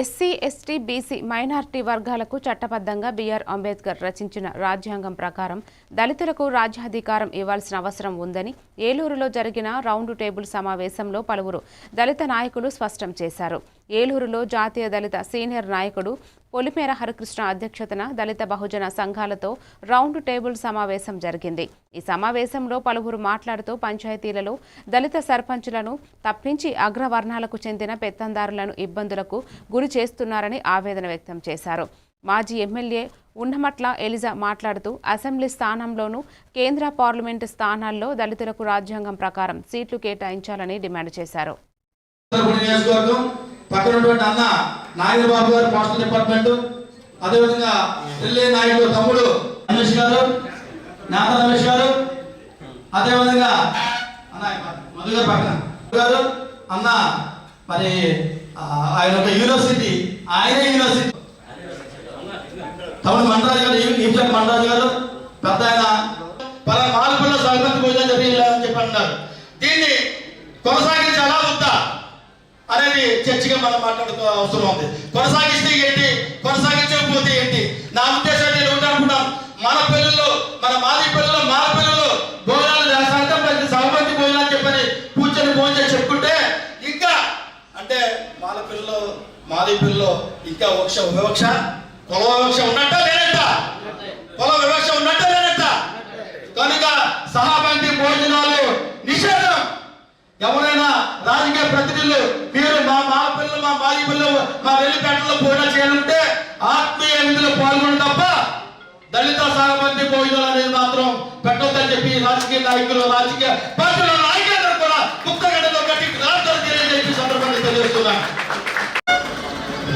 SC ST BC minority వర్గాలకు చట్టబద్ధంగా BR Ambedkar రచించిన రాజ్యాంగం ప్రకారం దళితులకు రాజ్యాధికారం ఇవ్వాల్సిన అవసరం ఉందని ఏలూరులో జరిగిన రౌండ్ టేబుల్ సమావేశంలో పలువురు దళిత నాయకులు స్పష్టం చేశారు. ఏలూరులో జాతీయ దళిత సీనియర్ నాయకుడు పొలిమేర హరికృష్ణ అధ్యక్షతన దళిత బహుజన సంఘాలతో రౌండ్ టేబుల్ సమావేశం జరిగింది. ఈ సమావేశంలో పలువురు మాట్లాడుతూ పంచాయతీలలో దళిత సర్పంచులను తప్పించి అగ్రవర్ణాలకు చెందిన పెత్తందారులను ఇబ్బందులకు గురి చేస్తున్నారని ఆవేదన వ్యక్తం చేశారు. మాజీ ఎమ్మెల్యే ఉన్నమట్ల ఎలిజా మాట్లాడుతూ అసెంబ్లీ స్థానంలోనూ కేంద్ర పార్లమెంటు స్థానాల్లో దళితులకు రాజ్యాంగం ప్రకారం సీట్లు కేటాయించాలని డిమాండ్ చేశారు. పక్కన ఉన్నటువంటి అన్న నాయుడు బాబు గారు పోస్టల్ డిపార్ట్మెంట్. అదేవిధంగా ఢిల్లీ నాయుడు తమ్ముడు రమేష్ గారు నాథ రమేష్ గారు. అదేవిధంగా అన్న మధు గారు పక్కన గారు. అన్న మరి ఆయన ఒక యూనివర్సిటీ ఆయనే యూనివర్సిటీ. తమ్ముడు మండరాజు గారు ఈప్జెక్ మండరాజు గారు. పెద్ద ఆయన. పలా మాల్పల్ల సంక్రాంతి పూజ జరిగిందని చెప్పి అన్నారు. దీన్ని కొనసాగ అనేది చర్చగా మనం మాట్లాడుకో అవసరం ఉంది. కొనసాగిస్తే ఏంటి? కొనసాగించకపోతే ఏంటి? నా ఉద్దేశం నేను ఒకటి అనుకున్నాను మన పిల్లలు మన మాది పిల్లలు మన పిల్లలు భోజనాలు చేస్తారంటే ప్రతి సహపంచి భోజనాలు చెప్పని కూర్చొని భోజనం చేసి చెప్పుకుంటే ఇంకా అంటే మాల పిల్లలు మాది పిల్లలు ఇంకా వివక్ష వివక్ష కుల వివక్ష ఉన్నట్ట లేదంట కుల వివక్ష ఉన్నట్ట లేనట్ట కనుక సహపంచి భోజనాలు నిషేధం ఎవరైనా రాజకీయ ప్రతినిధులు మీరు మా మా పిల్లలు మా మాజీ పిల్లలు మా వెళ్ళిపేటలో భోజనం చేయాలంటే ఆత్మీయ విధులు పాల్గొని తప్ప దళిత సాగమంది భోజనాలు అనేది మాత్రం పెట్టొద్దని చెప్పి రాజకీయ నాయకులు రాజకీయ పార్టీల నాయకులందరూ కూడా ముక్తగడ్డలో కట్టి రాష్ట్రాలు తెలియజేసి సందర్భాన్ని తెలియజేస్తున్నాను.